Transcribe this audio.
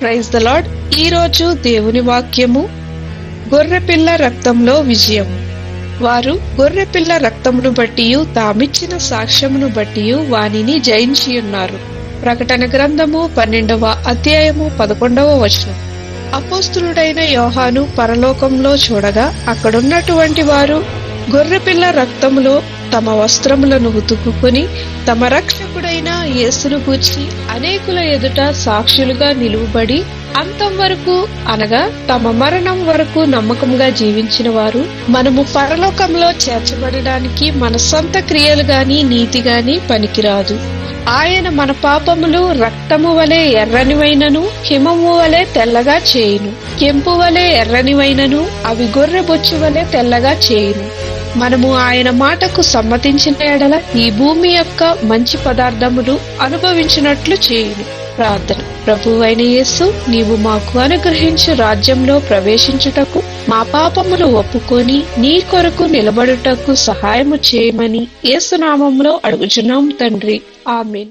Praise the lord ఈ రోజు దేవుని వాక్యము గొర్రెపిల్ల రక్తంలో విజయం వారు గొర్రెపిల్ల రక్తమును బట్టి తామిచ్చిన సాక్ష్యమును బట్టి వానిని జయించి ఉన్నారు ప్రకటన గ్రంథము పన్నెండవ అధ్యాయము పదకొండవ వచనం. అపోస్తులుడైన యోహాను పరలోకంలో చూడగా అక్కడున్నటువంటి వారు గొర్రెపిల్ల రక్తములో తమ వస్త్రములను ఉతుకుకొని తమ రక్షకుడైన యేసును గూర్చి అనేకుల ఎదుట సాక్షులుగా నిలువబడి అంతం వరకు అనగా తమ మరణం వరకు నమ్మకంగా జీవించిన వారు మనము పరలోకంలో చేర్చబడడానికి మన సొంత క్రియలు గాని నీతి గాని పనికిరాదు. ఆయన మన పాపములు రక్తము వలె ఎర్రనివైనను హిమము వలె తెల్లగా చేయును. కెంపు వలె ఎర్రనివైనను అవి గొర్రె బొచ్చు వలె తెల్లగా చేయును. మనము ఆయన మాటకు సమ్మతించిన ఎడల ఈ భూమి యొక్క మంచి పదార్థములు అనుభవించినట్లు చేయును ప్రార్థన. ప్రభువైన యేసు నీవు మాకు అనుగ్రహించు రాజ్యంలో ప్రవేశించుటకు మా పాపములు ఒప్పుకొని నీ కొరకు నిలబడుటకు సహాయము చేయమని యేసునామంలో అడుగుచున్నాం తండ్రి. ఆమెన్.